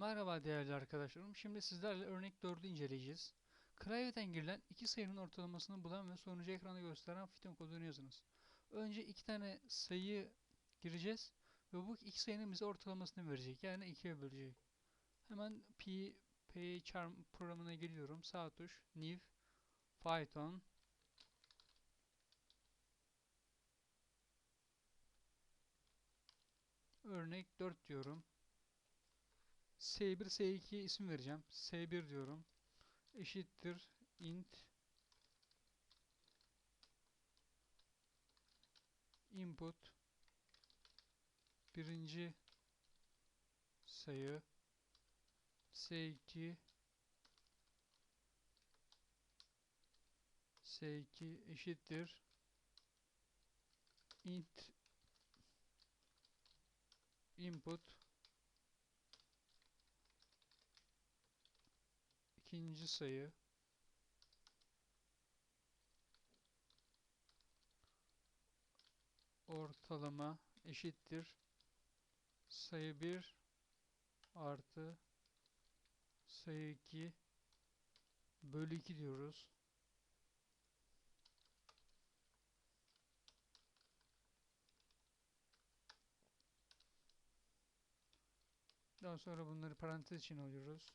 Merhaba değerli arkadaşlarım. Şimdi sizlerle örnek 4'ü inceleyeceğiz. Klavyeden girilen iki sayının ortalamasını bulan ve sonucu ekranda gösteren Python kodunu yazınız. Önce iki tane sayı gireceğiz ve bu iki sayının bize ortalamasını verecek. Yani ikiye bölecek. Hemen P, PyCharm programına geliyorum. Sağ tuş, New, Python, örnek 4 diyorum. S1, S2'ye isim vereceğim. S1 diyorum. Eşittir int input birinci sayı S2 S2 eşittir int input ikinci sayı. Ortalama eşittir. Sayı 1 artı sayı 2 bölü 2 diyoruz. Daha sonra bunları parantez içine alıyoruz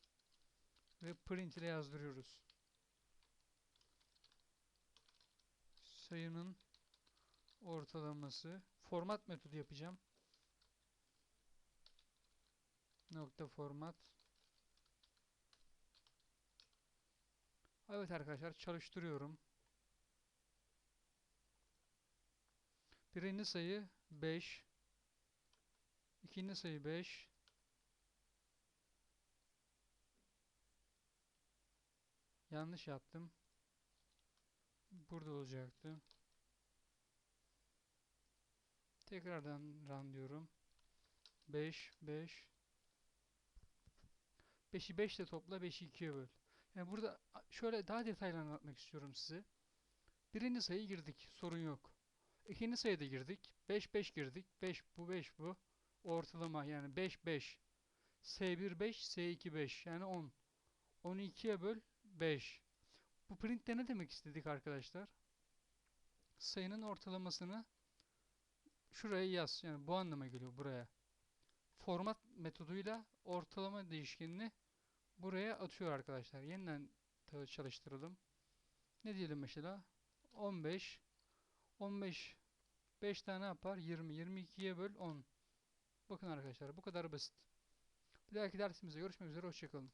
ve print ile yazdırıyoruz. Sayının ortalaması format metodu yapacağım. Nokta format. Evet arkadaşlar çalıştırıyorum. Birinci sayı 5. İkinci sayı 5. Yanlış yaptım. Burada olacaktı. Tekrardan run diyorum. 5, 5. 5'i 5 ile topla, 5'i 2'ye böl. Yani burada şöyle daha detaylı anlatmak istiyorum size. Birinci sayı girdik, sorun yok. İkinci sayıda girdik, 5, 5 girdik. 5 bu, 5 bu. Ortalama yani 5, 5. S1 5, S2 5 yani 10. 12'ye böl 5. Bu printte ne demek istedik arkadaşlar? Sayının ortalamasını şuraya yaz. Yani bu anlama geliyor buraya. Format metoduyla ortalama değişkenini buraya atıyor arkadaşlar. Yeniden çalıştıralım. Ne diyelim mesela? 15 15 5 tane yapar? 20. 22'ye böl 10. Bakın arkadaşlar bu kadar basit. Bir dahaki dersimizde görüşmek üzere. Hoşçakalın.